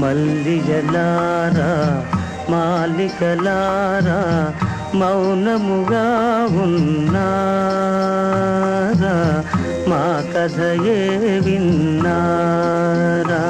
మల్లిజలారా మాలికలారా మౌనముగా ఉన్నారా? మా కథయే విన్నారా?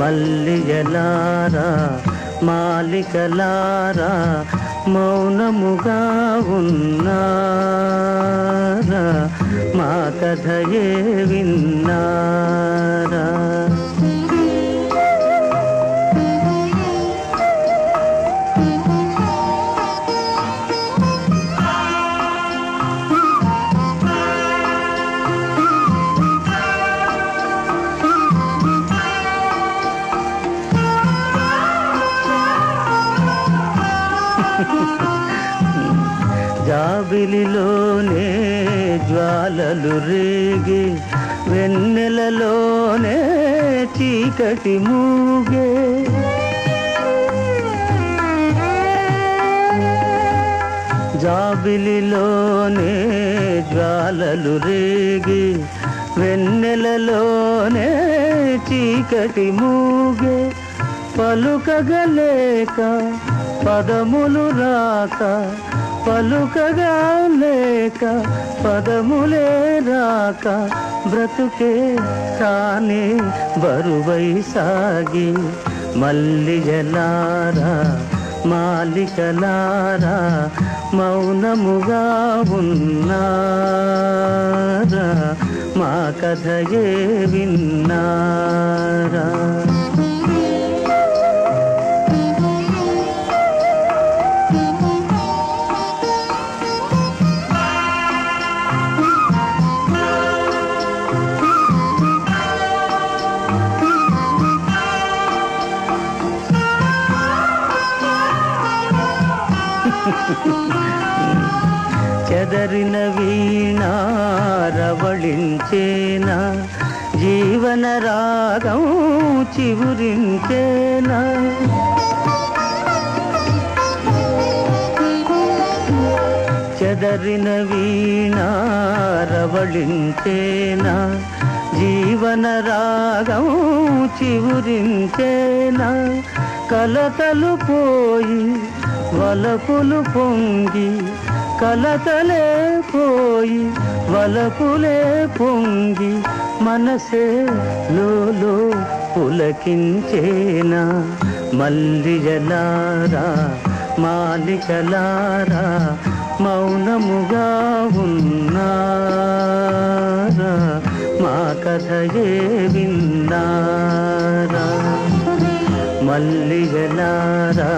మల్లిజలారా మాలికలారా మౌనముగా ఉన్నారా? మా కథయే విన్నారా? జాబిలిలోనే జ్వాలలు రేగే వెన్నెలలోనే చీకటి మూగే. జాబిలిలోనే జ్వాలలు రేగి వెన్నెలలోనే చీకటి మూగే. పలుకగలేక పదములు రాక పలుకగా లేక పదములే రాక బ్రతుకే తానే బరువై సాగి. మల్లిగలారా మాలికలారా మౌనముగా ఉన్నారా? మా కథయే విన్నా చెదరిన వీణారవళించేనా జీవన రాగం చివురించేనా? చెదరిన వీణారవళించేనా జీవన రాగం చివురించేనా? కలతలు పోయి వలపులు పొంగి కలతలే పోయి వలపులే పొంగి మనసే లోలో పులకించేనా? మల్లిజలారా మాలికలారా మౌనముగా ఉన్నారా? మా కథయే విన్నారా? మల్లిగలారా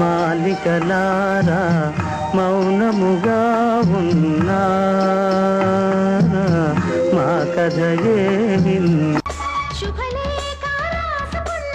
మాలికలారా మౌనముగా ఉన్నారా మా కథయే విన్నా. శుభలేఖ రాసుకున్న